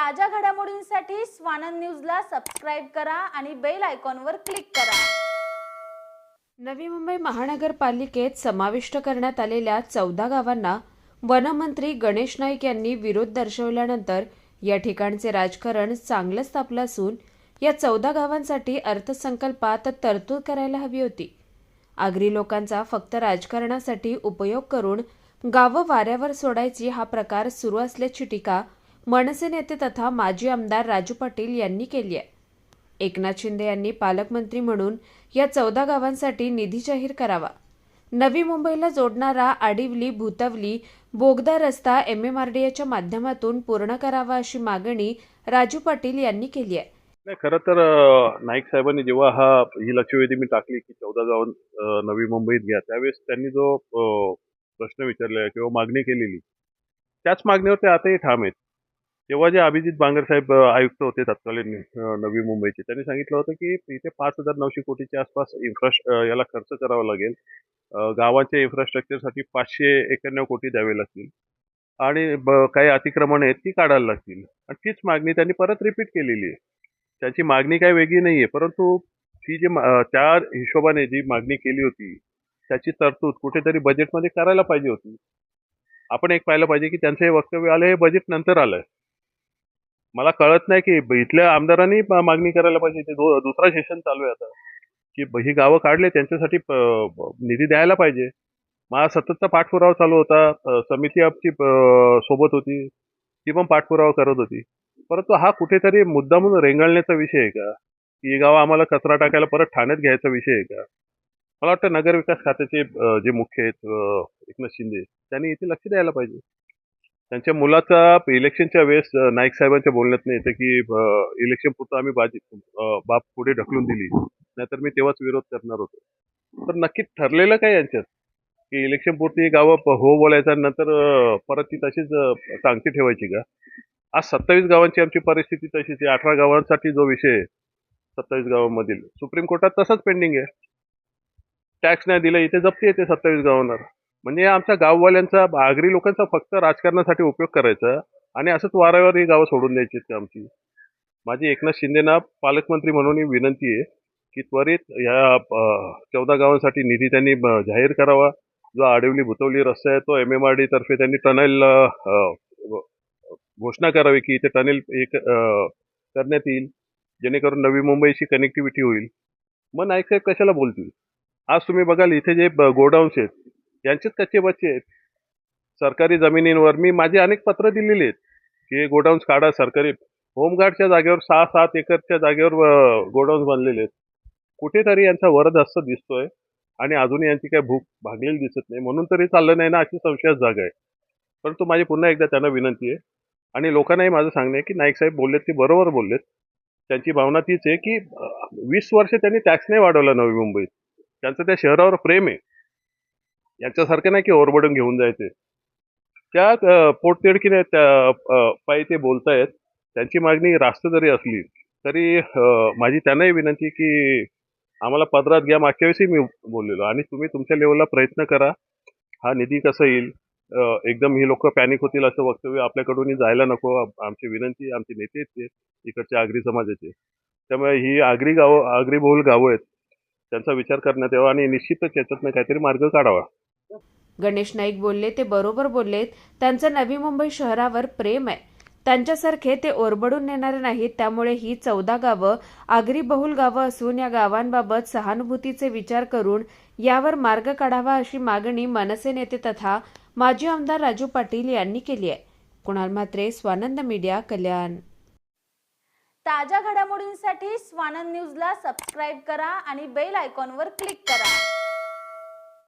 ताज्या घडामोडींसाठी स्वानंद न्यूजला सबस्क्राईब करा आणि बेल आयकॉनवर क्लिक करा. नवी मुंबई महानगरपालिकेत समाविष्ट करण्यात आलेल्या चौदा गावांना वनमंत्री गणेश नाईक यांनी विरोध दर्शवल्यानंतर या ठिकाणचे राजकारण चांगलंच तापलं असून या चौदा गावांसाठी अर्थसंकल्पात तरतूद करायला हवी होती. आगरी लोकांचा फक्त राजकारणासाठी उपयोग करून गावं वाऱ्यावर सोडायची हा प्रकार सुरू असल्याची टीका मनसे नेते तथा माजी आमदार राजू पाटील यांनी केली आहे. एकनाथ शिंदे यांनी पालकमंत्री म्हणून या चौदा गावांसाठी निधी जाहीर करावा. नवी मुंबईला जोडणारा आडिवली भूतवली बोगदा रस्ता एम एम आर डी एच्या माध्यमातून पूर्ण करावा अशी मागणी राजू पाटील यांनी केली आहे. नाही खरं तर नाईक साहेबांनी जेव्हा हा ही लक्षवेधी मी टाकली की चौदा गाव नवी मुंबईत घ्या त्यावेळेस त्यांनी जो प्रश्न विचारलेला किंवा मागणी केलेली त्याच मागणीवर ते आताही ठाम आहेत. तेव्हा जे अभिजित बांगर साहेब आयुक्त होते तत्कालीन नवी मुंबईचे त्यांनी सांगितलं होतं की इथे पाच हजार नऊशे कोटीच्या आसपास इन्फ्रास्ट्र याला खर्च करावा लागेल. गावाच्या इन्फ्रास्ट्रक्चरसाठी पाचशे एक्याण्णव कोटी द्यावे लागतील. आणि ब- काही अतिक्रमण आहेत ती काढायला लागतील. आणि तीच मागणी त्यांनी परत रिपीट केलेली आहे. त्याची मागणी काही वेगळी नाही आहे परंतु ती जी मा- त्या हिशोबाने जी मागणी केली होती त्याची तरतूद कुठेतरी बजेटमध्ये करायला पाहिजे होती. आपण एक पाहिलं पाहिजे की त्यांचं हे वक्तव्य आलं हे बजेट नंतर आलं मला कळत नाही की इथल्या आमदारांनी मागणी करायला पाहिजे. ते दुसरा सेशन चालू आहे आता. की ही गावं काढले त्यांच्यासाठी प- निधी द्यायला पाहिजे. मला सततचा पाठपुरावा चालू होता. समिती आपची सोबत होती. ती पण पाठपुरावा करत होती. परंतु हा कुठेतरी मुद्दामून रेंगाळण्याचा विषय आहे का? की ही आम्हाला कचरा टाकायला परत ठाण्यात घ्यायचा विषय आहे का? मला वाटतं नगर विकास खात्याचे जे मुख्य आहेत एकनाथ शिंदे त्यांनी इथे लक्ष द्यायला पाहिजे. त्यांच्या मुलाचा इलेक्शनच्या वेळेस नाईक साहेबांच्या बोलण्यात नाही येतं की इलेक्शन पुरतं आम्ही बाजी बाप पुढे ढकलून दिली. नाहीतर मी तेव्हाच विरोध करणार होतो. तर नक्की ठरलेलं काय यांच्यात? की इलेक्शन पुरती गावं हो बोलायचं नंतर परत ती तशीच सांगती ठेवायची का? आज सत्तावीस गावांची आमची परिस्थिती तशीच आहे. अठरा गावांसाठी जो विषय आहे सत्तावीस गावांमधील. सुप्रीम कोर्टात तसंच पेंडिंग आहे. टॅक्स नाही दिला इथे जप्ती येते सत्तावीस गावांवर. म्हणजे आमच्या गाववाल्यांचा आगरी लोकांचा फक्त राजकारणासाठी उपयोग करायचा आणि असंच वाऱ्यावर ही गावं सोडून द्यायची आहेत आमची. माझी एकनाथ शिंदेना पालकमंत्री म्हणून ही विनंती आहे की त्वरित या चौदा गावांसाठी निधी त्यांनी जाहीर करावा. जो आडिवली भुतवली रस्ता आहे तो एम एम आर डी तर्फे त्यांनी टनेल घोषणा करावी की इथे टनेल एक करण्यात येईल. जेणेकरून नवी मुंबईची कनेक्टिव्हिटी होईल. मग नाईक साहेब कशाला बोलतील? आज तुम्ही बघाल इथे जे गोडाऊन्स आहेत यांचेच कच्चे बच्चे आहेत. सरकारी जमिनींवर मी माझे अनेक पत्र दिलेली आहेत की गोडाऊन्स काढा सरकारी. होमगार्डच्या जागेवर सहा सात एकरच्या जागेवर गोडाऊन्स बांधलेले आहेत. कुठेतरी यांचा वरदहस्त दिसतोय आणि अजूनही यांची काही भूक भागलेली दिसत नाही. म्हणून तरी चाललं नाही ना अशी संशयास जागा आहे. परंतु माझी पुन्हा एकदा त्यांना विनंती आहे आणि लोकांनाही माझं सांगणं आहे की नाईक साहेब बोललेत ते बरोबर बोललेत. त्यांची भावना तीच आहे की वीस वर्ष त्यांनी टॅक्स नाही वाढवला नवी मुंबईत. त्यांचं त्या शहरावर प्रेम आहे. यांच्यासारखं नाही की ओरबडून घेऊन जायचे. त्या अं, पोटतिडकीने त्या पायी ते बोलतायत. त्यांची मागणी रास्त जरी असली तरी माझी त्यांनाही विनंती की आम्हाला पदरात घ्या. मागच्या वेळेसही मी बोललेलो. आणि तुम्ही तुमच्या लेवलला प्रयत्न करा. हा निधी कसा येईल? एकदम ही लोक पॅनिक होतील असं वक्तव्य आपल्याकडून जायला नको. आमची विनंती आमचे नेते आहेत ते इकडचे आगरी समाजाचे. त्यामुळे ही आगरी गावं आगरी बहुल गावं आहेत. त्यांचा विचार करण्यात यावा आणि निश्चितच याच्यातनं काहीतरी मार्ग काढावा. गणेश नाईक बोलले ते बरोबर बोललेत. त्यांचं नवी मुंबई शहरावर प्रेम आहे. त्यांच्यासारखे ते ओरबडून नेणारे नाहीत त्यामुळे ही चौदा गावं आगरी बहुल गावं असून या गावांबाबत सहानुभूतीचे विचार करून यावर मार्ग काढावा अशी मागणी मनसे नेते तथा माजी आमदार राजू पाटील यांनी केली आहे. कुणाल म्हात्रे स्वानंद मीडिया कल्याण. ताज्या घडामोडींसाठी स्वानंद न्यूजला सबस्क्राईब करा आणि बेल आयकॉनवर क्लिक करा.